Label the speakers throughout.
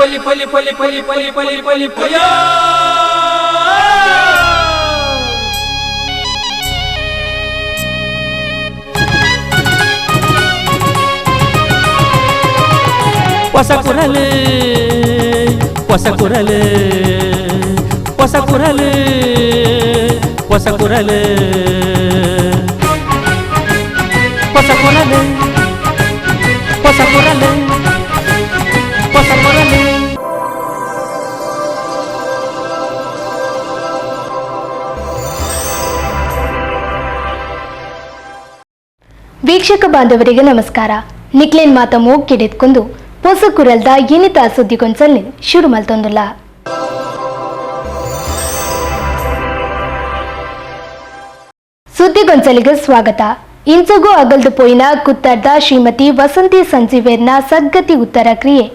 Speaker 1: ಪಲಿ ಪಲಿ ಪಲಿ ಪಲಿ ಪಲಿ ಪಲಿ ಪಲಿ ಪಯ
Speaker 2: ಹೊಸ ಕುರಲು ಹೊಸ ಕುರಲು ಹೊಸ ಕುರಲು ಹೊಸ ಕುರಲು ಹೊಸ ಕುರಲು ಹೊಸ ಕುರಲು
Speaker 3: ವೀಕ್ಷಕ ಬಾಂಧವರಿಗೆ ನಮಸ್ಕಾರ. ನಿಕ್ಲೇನ್ ಮಾತ ಮೂಗ್ ಕಿಡಿದ್ಕೊಂಡು ಹೊಸ ಕುರಲ್ದ ಏನಿತ ಸುದ್ದಿಗೊಂಚಲ್ಲಿ ಶುರು ಮಲ್ತೊಂದುಲ್ಲ ಸುದ್ದಿಗೊಂಚಲಿಗೆ ಸ್ವಾಗತ. ಇಂಚಗೂ ಅಗಲ್ದು ಪೋಯಿನ ಕುತ್ತರ್ದ ಶ್ರೀಮತಿ ವಸಂತಿ ಸಂಜೀವೇರ್ನ ಸದ್ಗತಿ ಉತ್ತರ ಕ್ರಿಯೆ.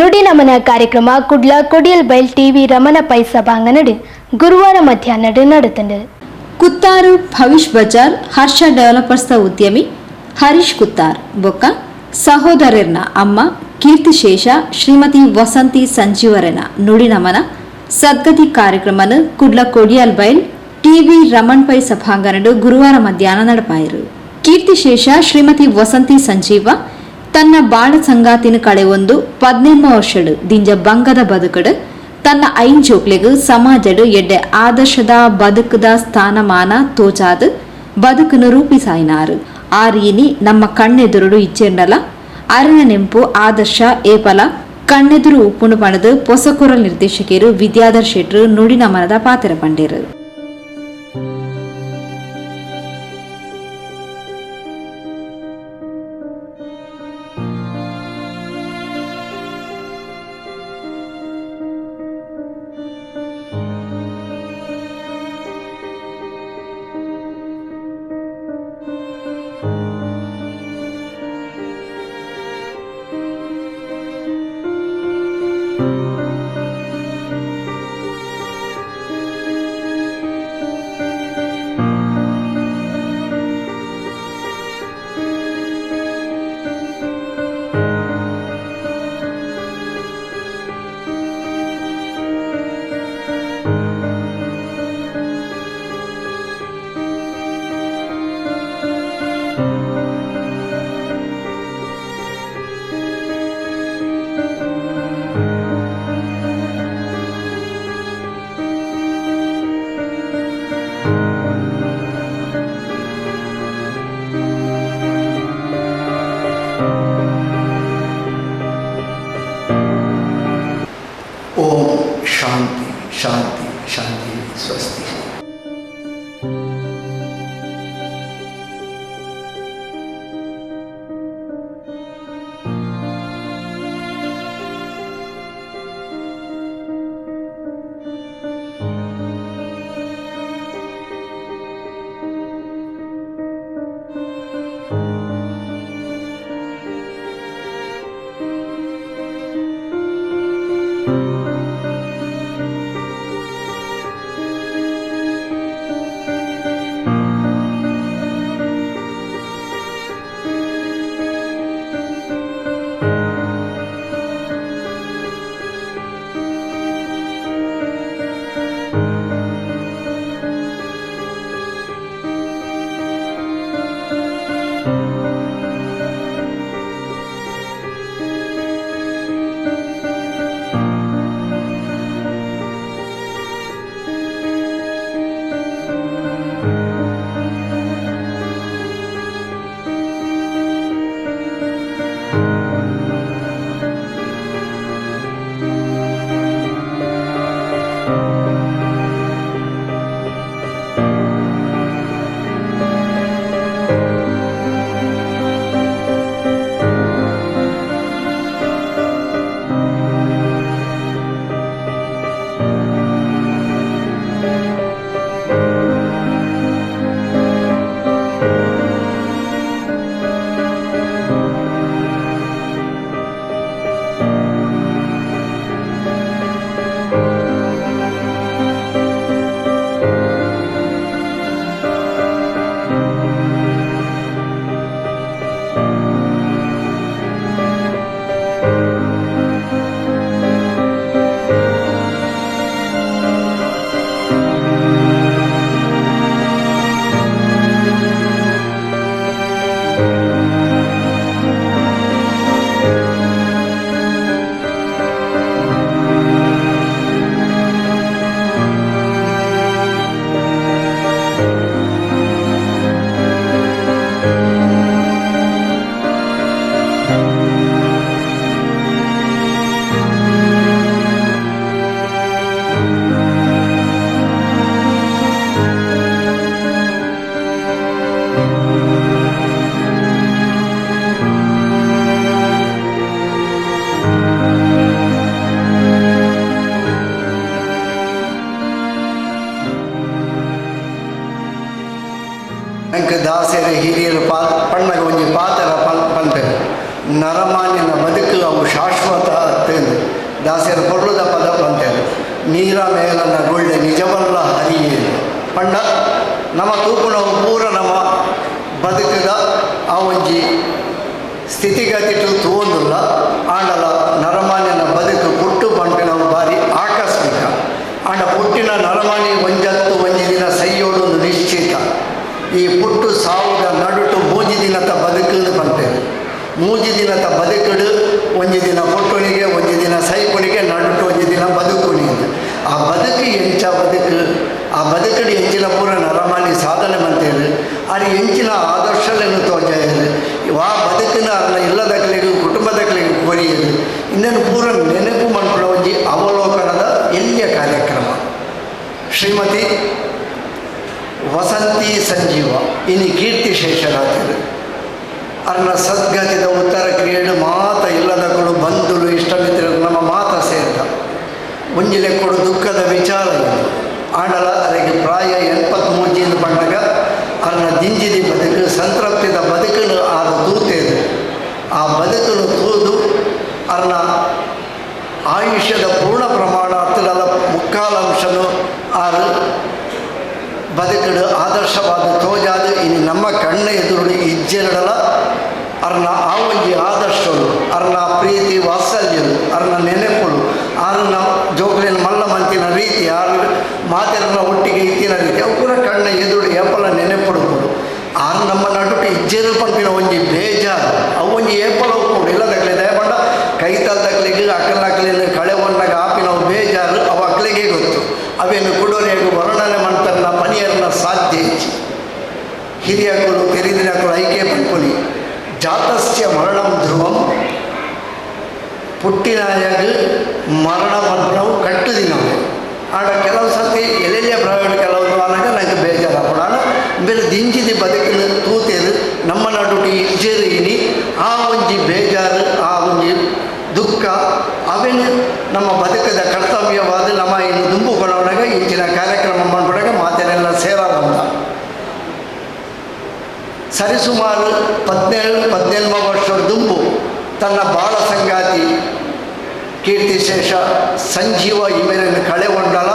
Speaker 3: ನುಡಿ ನಮನ ಕಾರ್ಯಕ್ರಮ ಕುಡ್ಲ ಕೊಡಿಯಲ್ ಬೈಲ್ ಟಿವಿ ರಮಣ ಪೈ ಸಭಾಂಗಣಡು ಗುರುವಾರ ಮಧ್ಯಾಹ್ನ ನಡೆತಂಡ
Speaker 4: ಕುತ್ತಾರು ಭವಿಷ್ ಬಜಾರ್ ಹರ್ಷ ಡೆವಲಪರ್ಸ್ನ ಉದ್ಯಮಿ ಹರೀಶ್ ಕುತ್ತಾರ್, ಬೊಕ್ಕ ಸಹೋದರರ್ನ ಅಮ್ಮ ಕೀರ್ತಿಶೇಷ, ಶ್ರೀಮತಿ ವಸಂತಿ ಸಂಜೀವರನ ನುಡಿನಮನ ಸದ್ಗತಿ ಕಾರ್ಯಕ್ರಮನ ಕುಡ್ಲ ಕೊಡಿಯಲ್ ಬೈಲ್, ಟಿವಿ ರಮಣ್ ಪೈ ಸಭಾಂಗಣಡು ಗುರುವಾರ ಮಧ್ಯಾಹ್ನ ನಡಪಾಯಿರು. ಕೀರ್ತಿಶೇಷ, ಶ್ರೀಮತಿ ವಸಂತಿ ಸಂಜೀವ, ತನ್ನ ಬಾಳ ಸಂಗಾತಿನ ಕಳೆ ಒಂದು ಪದ್ನೆಮ್ಮ ವರ್ಷಡು ದಿಂಜ ಬಂಗದ ಬದುಕಡು, ತನ್ನ ಐನ್ ಜೋಕ್ಲೆಗ್ ಸಮಾಜಡು ಎಡ್ಡೆ ಆದರ್ಶದ ಬದುಕದ ಸ್ಥಾನಮಾನ ತೋಚಾದು ಬದುಕನ್ನು ರೂಪಿಸಾಯಿನಾರು. ಆ ರೀನಿ ನಮ್ಮ ಕಣ್ಣೆದುರುಡು ಇಚ್ಚೆಂಡಲ ಅರಣ ನೆಂಪು ಆದರ್ಶ ಏಪಲ, ಕಣ್ಣೆದುರು ಉಪ್ಪುಣು ಪಣದು ಪೊಸಕುರಲ್ ನಿರ್ದೇಶಕಿಯರು ವಿದ್ಯಾಧರ್ ಶೆಟ್ರು ನುಡಿನ ಮನದ ಪಾತ್ರ ಪಂಡೇರು.
Speaker 5: Thank you. ಗುಳ್ಳೆ ನಿಜವಲ್ಲ ಹರಿಯೇ ಪಂಡ, ನಮ್ಮ ತೂಪುನ ಪೂರ ನಮ್ಮ ಬದುಕದ ಆ ಒಂಜಿ ಸ್ಥಿತಿಗತಿಟು ತೋಂದುಲ್ಲ ಆಂಡಲ ನರಮಾನ್ಯನ ಬದುಕು ಪುಟ್ಟು ಪಂಪಿನ ಬಾರಿ ಆಕಸ್ಮಿಕ. ಆಂಡ ಪುಟ್ಟಿನ ನರಮಾನಿ ಒಂಜತ್ತು ಒಂಜಿ ದಿನ ಸೈಯೋಡೊಂದು ನಿಶ್ಚಿತ. ಈ ಪುಟ್ಟು ಸಾವುದ ನಡುಟು ಮೂಜಿ ದಿನದ ಬದುಕುದು ಪಂಪೇರು ಮೂಜಿ ದಿನದ ಬದುಕಡು, ಒಂಜಿ ದಿನ ಪುಟ್ಟುನಿಗೆ ಒಂಜಿ ದಿನ ಸೈಪುನಿಗೆ ನಡುಟು ಒಂಜಿ ದಿನ ಬದುಕುನಿಗೆ ಆ ಬದುಕು ಎಂಚ ಬದುಕು ಆ ಬದುಕುಡು ಎಂಚಿನ ಪೂರ ನರಮಾನಿ ಸಾಧನೆ ಮಂತೇರು ಅದು ಎಂಚಿನ ಆದರ್ಶಗಳನ್ನು ತೋಜಾಯರು ಆ ಬದುಕಿನ ಅಲ್ಲ ಇಲ್ಲದಕ್ಕಲಿಗೂ ಕುಟುಂಬದಕ್ಕಲಿಗೂ ಕೋರಿಯರು ಇನ್ನೇನು ಪೂರ ನೆನಪು ಮಾಡ್ಕೊಳ್ಳೋ ಒಂಜಿ ಅವಲೋಕನದ ಎಲ್ಲಿಯ ಕಾರ್ಯಕ್ರಮ ಶ್ರೀಮತಿ ವಸಂತಿ ಸಂಜೀವ ಇನಿ ಕೀರ್ತಿ ಶೇಷರಾಜರು ಅರ್ನ ಸದ್ಗತಿದ ಉತ್ತರ ಕ್ರಿಯೆಡು ಮಾತ ಇಲ್ಲದಗಳು ಬಂಧುಲು ಇಷ್ಟಮಿತ್ರರು ನಮ್ಮ ಮಾತ ಸೇರ್ತ ಮುಂಜಿಲೆ ಕೊಡು ದುಃಖದ ವಿಚಾರ ಇದು ಆಂಡಲ ಅದಕ್ಕೆ ಪ್ರಾಯ ಎನ್ಪತ್ಮೂಜಿಂದ ಬಂದಾಗ ಅರ್ನ ದಿಂಜಿದಿ ಬದುಕು ಸಂತೃಪ್ತಿದ ಬದುಕನ್ನು ಆದ ತೂತೇದು ಆ ಬದುಕನ್ನು ತೂದು ಅರ್ನ ಆಯುಷ್ಯದ ಪೂರ್ಣ ಪ್ರಮಾಣ ಹತ್ತಿರದ ಮುಕ್ಕಾಲಂಶನು ಆರು ಬದುಕಡು ಆದರ್ಶವಾದ ತೋಜಾದು ಇನ್ನು ನಮ್ಮ ಕಣ್ಣ ಎದುರು ಇಜ್ಜೆರಡಲ ಅರ್ನ ಆ ಒಂಜಿ ಆದರ್ಶಗಳು ಅರ್ನ ಪ್ರೀತಿ ವಾತ್ಸಲ್ಯರು ಪುಟ್ಟಿನಾಯಾಗ ಮರಣ ಬಂದವು ಕಟ್ಟುದಿನವು ಆಡ ಕೆಲವು ಸರ್ತಿ ಎಲ್ಲೆಲ್ಲೇ ಪ್ರೈವೇಟ್ ಕೆಲವು ಅನ್ನಾಗ ನನಗೆ ಬೇಜಾರು ಪಡಾಣ ಬೇರೆ ದಿಂಜಿದಿ ಬದುಕಿನ ತೂತೇರು ನಮ್ಮ ನಡುಟಿ ಇಜ್ಜೇರು ಇನಿ ಆ ಒಂಜಿ ಬೇಜಾರು ಆ ಒಂಜಿ ದುಃಖ ಅವೇನು ನಮ್ಮ ಬದುಕದ ಕರ್ತವ್ಯವಾದ ನಮ್ಮ ಇನ್ನು ದುಂಬು ಕೊಡೋಣಾಗ ಇಂಚಿನ ಕಾರ್ಯಕ್ರಮ ಮಾಡ್ಬಿಡಾಗ ಮಾತೇನೆಲ್ಲ ಸೇರಲ್ಲ ಸರಿಸುಮಾರು ಪದಿನೇಳು ಪದಿನೇಳು ವರ್ಷದ ದುಂಬು ತನ್ನ ಬಾಳ ಸಂಗಾತಿ ಕೀರ್ತಿಶೇಷ ಸಂಜೀವ ಇವರನ್ನು ಕಳೆಗೊಂಡಲ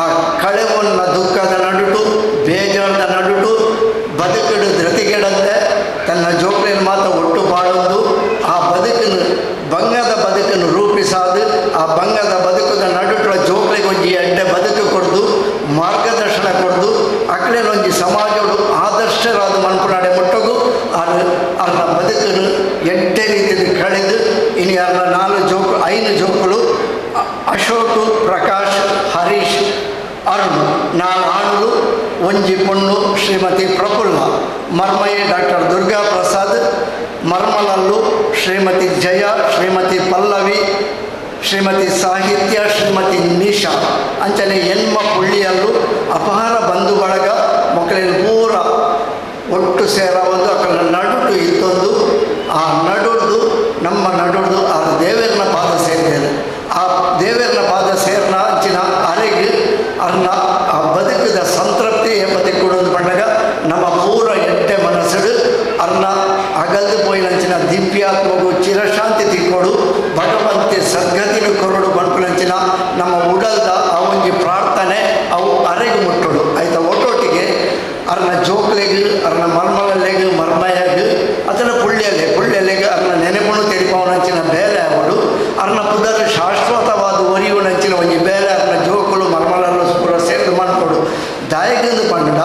Speaker 5: ಆ ಕಳೆವನ್ನ ದುಃಖದ ನಡುಟು, ಬೇಜಾರದ ನಡುಟು ಬದುಕಡು ಧೃತಿಗೆಡಂತೆ ತನ್ನ ಜೋಕ್ರಿನ ಮಾತ ಒಟ್ಟು ಬಾಳೊಂದು, ಆ ಬದುಕನ್ನು ಬಂಗದ ಬದುಕನ್ನು ರೂಪಿಸಾದು, ಆ ಬಂಗದ ಬದುಕದ ನಡುಟ ಜೋಕ್ರಿಗೆ ಅಡ್ಡೆ ಬದುಕು ಕೊಡ್ದು, ಮಾರ್ಗದರ್ಶನ ಕೊಡ್ದು ಅಕ್ಲೇನೊಂಜಿ ಸಮಾಜಗಳು ಬದುಕನ್ನು ಎಂಟೇ ರೀತಿಯಲ್ಲಿ ಕಳೆದು ಇನಿ ಅರ್ನ ನಾಲ್ಕು ಜೋಕು, ಐದು ಜೋಕುಲು ಅ- ಅಶೋಕ್, ಪ್ರಕಾಶ್, ಹರೀಶ್, ಅರುಣ್, ನಾಲ್ಕು ಆಣುಲು ಒಂಜಿ ಪೊಣ್ಣು, ಶ್ರೀಮತಿ ಪ್ರಫುಲ್ಲ, ಮರ್ಮಯ್ಯ ಡಾಕ್ಟರ್ ದುರ್ಗಾ ಪ್ರಸಾದ್ ಮರ್ಮಲಲ್ಲು, ಶ್ರೀಮತಿ ಜಯ, ಶ್ರೀಮತಿ ಪಲ್ಲವಿ, ಶ್ರೀಮತಿ ಸಾಹಿತ್ಯ, ಶ್ರೀಮತಿ ನಿಶಾ, ಅಂಚನೆ ಎನ್ಮ ಪುಳ್ಳಿಯಲ್ಲು ಅಪಾರ ಬಂಧು ಬಳಗ ಮಕ್ಕಳಿನ ಪೂರ ಒಟ್ಟು ಸೇರ ಒಂದು ಅಕ್ಕಳ ನಡುಟು ಇತ್ತೊಂದು ಆ ನಡುಡ್ದು ನಮ್ಮ ನಡುಡ್ದು ಆ ದೇವರನ ಪಾದ ಸೇರಿದ್ದೇನೆ ಆ ದೇವರನ ಪಾದ ಸೇರ್ನ ಅಂಚಿನ ಅರೆಗೆ ಅರ್ನ ಆ ಬದುಕಿದ ಸಂತೃಪ್ತಿ ಎಂಬತಿ ಕೊಡೋದು ಬಂದಾಗ ನಮ್ಮ ಪೂರ ಎಟ್ಟೆ ಮನಸ್ಸಡು ಅರ್ನ ಅಗಲ್ದು ಪೋಯಿನಂಚಿನ ದಿವ್ಯಾತ್ಮಗೂ ಚಿರಶಾಂತಿ ತಿಕ್ಕೋಡು ಭಗವಂತಿ ಸದ್ಗತಿನ ಕೊರಡು ಬಂಪುನಂಚಿನ ನಮ್ಮ ಉಡಲ್ದ ಆ ಒಂಜಿ ಪ್ರಾರ್ಥನೆ ಅವು ಅರೆಗೆ ಮುಟ್ಟೋಡು ಆಯ್ತಾ ಒಟ್ಟೊಟ್ಟಿಗೆ ಅರ್ನ ಜೋಕ್ಲೆಗ್ ಅರ್ನ ಮರ್ಮಲೆಗ್ ಮರ್ಮಯಾಗ್ ಅದನ್ನ ಪುಳ್ಳಿಯಲೆ ಪುಳ್ಳಿಯಲೆಗ್ ಅರ್ನ ನೆನೆಪುಣು ತೆರಿಪವನಂಚಿನ ಬೇಲೆ ಅವಡು ಅರ್ನ ಪುದರ್ ಶಾಶ್ವತವಾದ ಒರಿಯುನಂಚಿನ ಒಂಜಿ ಬೇಲೆ ಅರ್ನ ಜೋಕುಲು ಮರ್ಮಲಲ್ಲು ಪೂರ ಸೇರ್ದು ಮಾಡ್ಕೊಡು ದಾಯಗಂದು ಪಂಡ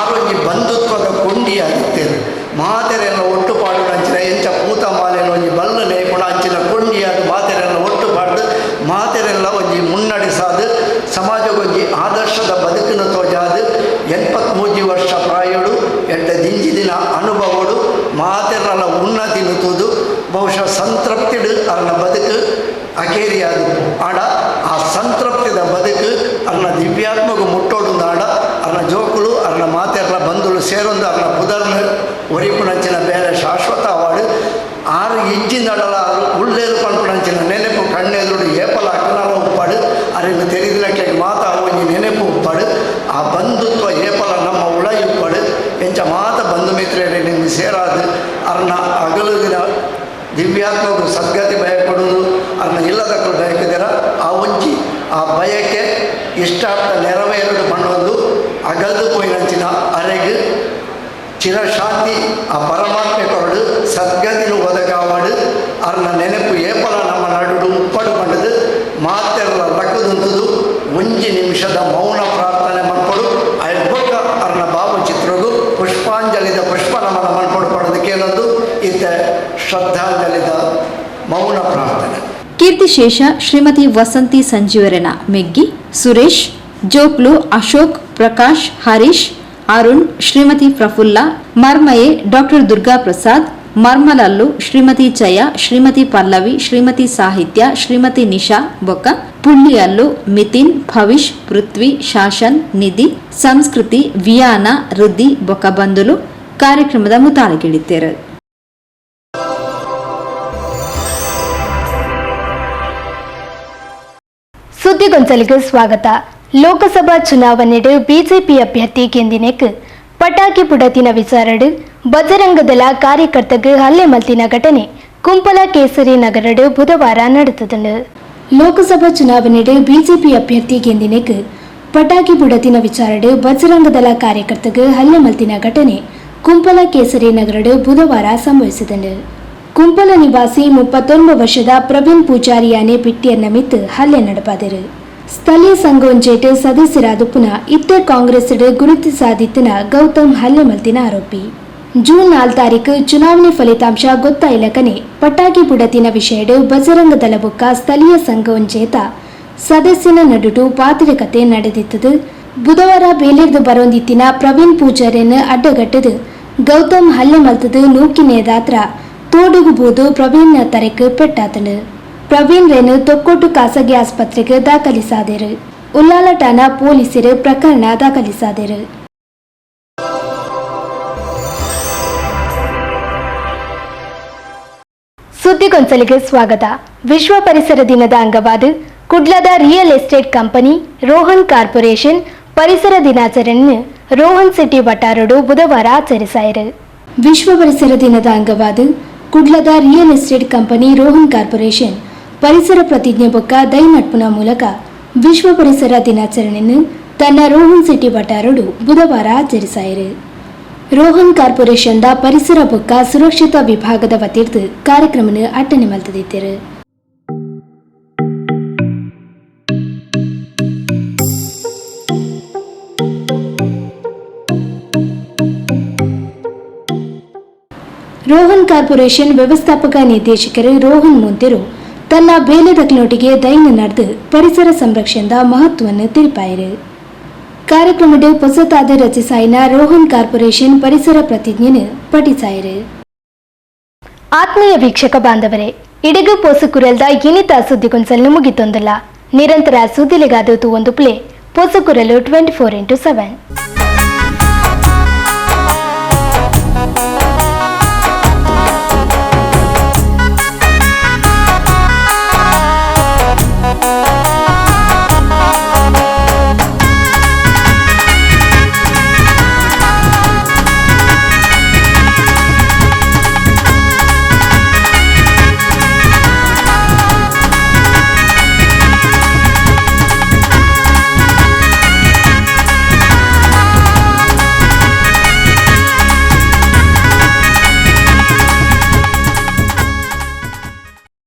Speaker 5: ಆರೋಗ್ಯ ಬಂಧುತ್ವದ ಕೊಂಡಿಯಾಗಿತ್ತೇರು ಮಾತೆರೆಲ್ಲ ಒಟ್ಟು ಪಾಡುನಂಚಿನ ಎಂಚ ಪೂತ ಮಾಲೆನ ಒಂಜಿ ಬಲ್ಲು ನೇಪುಣ ಅಂಚಿನ ಕೊಂಡಿಯಾದ ಮಾತೆರೆಲ್ಲ ಒಟ್ಟು ಪಾಡ್ದು ಮಾತೆರೆಲ್ಲ ಒಂಜಿ ಮುನ್ನಡೆಸಾದು ಸಮಾಜಗೊಂಜಿ ಆದರ್ಶದ ಬದುಕಿನ ತೋಜಾದು ಎನ್ಪತ್ಮೂಜಿ ವರ್ಷ ಪ್ರಾಯಡು ಎಡ್ಡ ದಿಂಜಿ ದಿನ ಅನುಭವಡು ಮಾತೆರಲ ಉನ್ನತಿ ನುತುದು ಬಹುಶಃ ಸಂತೃಪ್ತಿಡು ಅನ್ನ ಬದುಕು ಅಕೇರಿಯಾದು ಆಡ, ಆ ಸಂತೃಪ್ತಿದ ಬದುಕು ಅನ್ನ ದಿವ್ಯಾತ್ಮಗ ಮುಟ್ಟೋಡು ಆಡ ಅರ್ನ ಜೋಕುಲು ಅರ್ನ ಮಾತೆರ್ಲ ಬಂಧುಳು ಸೇರೊಂದು ಅರ್ನ ಪುದರ್ನ ಒರಿಪುಣಂಚಿನ ಬೇರೆ ಶಾಶ್ವತ ಅವಾರ್ಡ್ ಆರು ಇಜ್ಜಿಂದಡಲ ಆರು ಉಳ್ಳೇರು ಪಂಪುಣಂಚಿನ ನೆನಪು ಕಣ್ಣೆದುರು ಏಪಲ ಅಕ್ಕನಾಲ ಉಪ್ಪಾಡು ಅರಿನ ತೆರಿದಿನಕ್ಕೆ ಮಾತ ಒಂಜಿ ನೆನಪು ಉಪ್ಪಾಡು ಆ ಬಂಧುತ್ವ ಏಪಲ ನಮ್ಮ ಉಳ ಇಪ್ಪಾಡು ಎಂಚ ಮಾತ ಬಂಧು ಬಂಧುಮಿತ್ರರಿಗೆ ಸೇರಾದು ಅರ್ನ ಅಗಲುದಿನ ದಿವ್ಯಾತ್ಮకు ಸದ್ಗತಿ ಭಯ ಕೊಡುವುದು ಅರ್ನ ಇಲ್ಲದಕ್ಕೂ ಬಯಕಿದರ ಆ ಒಂಚಿ ಆ ಬಯಕೆ ಇಷ್ಟಾರ್ಥ ನೆರವೇರಲು ಮಣ್ಣೊಂದು ಅಗಲ್ದು ಪೋಯಿನಂಚಿನ ಅರೆಗೆ ಚಿರಶಾಂತಿ ಆ ಪರಮಾತ್ಮೆ ಕೊರಡು ಸದ್ಗತಿಲು ಒದಗಾವಡು ಅರ್ನ ನೆನಪು ಏಪಲ ನಮ್ಮ ನಡುಡು ಉಪ್ಪಡು ಬಂಡದು ಮಾತೆಲ್ಲ ಲಕ್ಕದುಂತದು ಒಂಜಿ ನಿಮಿಷದ ಮೌನ ಪ್ರಾರ್ಥನೆ ಮಾಡ್ಕೊಡು ಅಯ್ಯಬ್ಬಕ್ಕ ಅರ್ನ ಭಾವಚಿತ್ರಗೂ ಪುಷ್ಪಾಂಜಲಿದ ಪುಷ್ಪ ನಮನ ಮಾಡ್ಕೊಂಡು ಪಡೆದು ಕೇಳೋದು ಇತ್ತ ಶ್ರದ್ಧಾಂಜಲಿದ ಮೌನ ಪ್ರಾರ್ಥನೆ.
Speaker 4: ಕೀರ್ತಿಶೇಷ ಶ್ರೀಮತಿ ವಸಂತಿ ಸಂಜೀವರನ ಮೆಗ್ಗಿ. ಸುರೇಶ್ ಜೋಕ್ಲು ಅಶೋಕ್ ಪ್ರಕಾಶ್ ಹರೀಶ್ ಅರುಣ್ ಶ್ರೀಮತಿ ಪ್ರಫುಲ್ಲ ಮರ್ಮಯೆ ಡಾಕ್ಟರ್ ದುರ್ಗಾ ಪ್ರಸಾದ್ ಮರ್ಮಲಲ್ಲು ಶ್ರೀಮತಿ ಜಯ ಶ್ರೀಮತಿ ಪಲ್ಲವಿ ಶ್ರೀಮತಿ ಸಾಹಿತ್ಯ ಶ್ರೀಮತಿ ನಿಶಾ ಬೊಕ್ಕ ಪುಳ್ಳಿಯಲ್ಲು ಮಿತಿನ್ ಭವಿಷ್ ಪೃಥ್ವಿ ಶಾಸನ್ ನಿಧಿ ಸಂಸ್ಕೃತಿ ವಿಯಾನ ರುದ್ದಿ ಬೊಕ್ಕ ಬಂದುಲು ಕಾರ್ಯಕ್ರಮದ ಮುತಾಲಗಿಳಿದ್ದೇರು
Speaker 3: ಸುದ್ದಿಗೊಂಚಲಿಗೆ ಸ್ವಾಗತ. ಲೋಕಸಭಾ ಚುನಾವಣೆಡು ಬಿಜೆಪಿ ಅಭ್ಯರ್ಥಿ ಕೆಂದಿನೆಕ್, ಪಟಾಕಿ ಪುಡತಿನ ವಿಚಾರಡು ಬಜರಂಗದಳ ಕಾರ್ಯಕರ್ತಗೆ ಹಲ್ಲೆ ಮಲ್ತಿನ ಘಟನೆ, ಕುಂಪಲ ಕೇಸರಿ ನಗರಡು ಬುಧವಾರ ನಡೆತದನು ಲೋಕಸಭಾ ಚುನಾವಣೆಡೆ ಬಿಜೆಪಿ ಅಭ್ಯರ್ಥಿ ಕೆಂದಿನೆಕ್, ಪಟಾಕಿ ಪುಡತಿನ ವಿಚಾರಡು, ಬಜರಂಗದಳ ಕಾರ್ಯಕರ್ತಗೆ ಹಲ್ಲೆ ಮಲ್ತಿನ ಘಟನೆ, ಕುಂಪಲ ಕೇಸರಿ ನಗರಡು ಬುಧವಾರ ಸಂಭವಿಸಿದನು ಕುಂಪಲ ನಿವಾಸಿ ಮುಪ್ಪತ್ತೊಂದು ವರ್ಷದ ಪ್ರವೀಣ್ ಪೂಜಾರಿಯಾನೆ ಪಿಟ್ಟಿಯ ನಿಮಿತ್ತ ಹಲ್ಲೆ ನಡೆಪಾದರು. ಸ್ಥಳೀಯ ಸಂಘೊಂಜೇಟ್ ಸದಸ್ಯರಾದ ಪುನಃ ಇತ್ತೆ ಕಾಂಗ್ರೆಸ್ ಗುರುತು ಸಾಧಿತ್ತಿನ ಗೌತಮ್ ಹಲ್ಲೆ ಮಲ್ತಿನ ಆರೋಪಿ. ಜೂನ್ ನಾಲ್ ತಾರೀಕು ಚುನಾವಣೆ ಫಲಿತಾಂಶ ಗೊತ್ತಾಯಿಲ್ಲಕನೆ ಪಟಾಕಿ ಬುಡತಿನ ವಿಷಯಡು ಬಜರಂಗ ದಳ ಸ್ಥಳೀಯ ಸಂಘೊಂಜೇತ ಸದಸ್ಯನ ನಡುಟು ಪಾತಿರಕತೆ ನಡೆದಿತ್ತದು. ಬುಧವಾರ ಬೇಲೆರ್ದು ಬರೋಂದಿತ್ತಿನ ಪ್ರವೀಣ್ ಪೂಜಾರಿಯನ್ನು ಅಡ್ಡಗಟ್ಟದು ಗೌತಮ್ ಹಲ್ಲೆ ಮಲ್ತದು ನೂಕಿನೇದಾತ್ರ ತೋಡುಗುಬೋದು ಪ್ರವೀಣ್ನ ತರೆಕ್ ಪೆಟ್ಟಾತನು. ಪ್ರವೀಣ್ ರೇನು ತೊಕ್ಕೊಟ್ಟು ಖಾಸಗಿ ಆಸ್ಪತ್ರೆಗೆ ದಾಖಲಿಸಾದರು. ಉಲ್ಲಾಲ ಪೊಲೀಸರು ಪ್ರಕರಣ ದಾಖಲಿಸಾದರು. ಸುದ್ದಿಗೊಂಚಲಿಗೆ ಸ್ವಾಗತ. ವಿಶ್ವ ಪರಿಸರ ದಿನದ ಅಂಗವಾದ ಕುಡ್ಲದ real estate company Rohan corporation ಪರಿಸರ ದಿನಾಚರಣೆಯನ್ನು ರೋಹನ್ ಸಿಟಿ ವಟಾರಡು ಬುಧವಾರ ಆಚರಿಸಾಯಿರು. ವಿಶ್ವ ಪರಿಸರ ದಿನದ ಅಂಗವಾದ ಕುಡ್ಲದ real estate company Rohan corporation ಪರಿಸರ ಪ್ರತಿಜ್ಞೆ ಬೊಕ್ಕ ದೈನಟ್ಪುನ ಮೂಲಕ ವಿಶ್ವ ಪರಿಸರ ದಿನಾಚರಣೆಯನ್ನು ತನ್ನ ರೋಹನ್ ಸಿಟಿ ಬಟಾರೋಡು ಬುಧವಾರ ಆಚರಿಸಾಯಿರು. ರೋಹನ್ ಕಾರ್ಪೊರೇಷನ್ದ ಪರಿಸರ ಬೊಕ್ಕ ಸುರಕ್ಷಿತ ವಿಭಾಗದ ವತಿರ್ದು ಕಾರ್ಯಕ್ರಮನ ಅಟ್ಟನೆ ಮಲ್ತದಿದ್ದರು ಕಾರ್ಪೊರೇಷನ್ ವ್ಯವಸ್ಥಾಪಕ ನಿರ್ದೇಶಕರು ರೋಹನ್ ಮೊಂತೆರು. ತನ್ನ ಬೇಲದಕ್ನೊಟ್ಟಿಗೆ ದೈನ ನಡೆದು ಪರಿಸರ ಸಂರಕ್ಷಣದ ಮಹತ್ವವನ್ನು ತಿಳಿಪಾಯಿರು. ಕಾರ್ಯಕ್ರಮದ ಹೊಸತಾದ ರಚಿಸಾಯಿನ ರೋಹನ್ ಕಾರ್ಪೊರೇಷನ್ ಪರಿಸರ ಪ್ರತಿಜ್ಞೆಯನ್ನು ಪಠಿಸಾಯಿರು. ಆತ್ಮೀಯ ವೀಕ್ಷಕ ಬಾಂಧವರೇ, ಇಡಗು ಪೋಸುಕುರಲ್ದ ಇನಿತ ಮುಗಿ ಮುಗಿತೊಂದಲ್ಲ. ನಿರಂತರ ಸುದ್ದಿಲಿಗಾದ ಒಂದು ಪ್ಲೇ ಪೋಸುಕುರಲು ಟ್ವೆಂಟಿ ಫೋರ್ ಇಂಟು ಸೆವೆನ್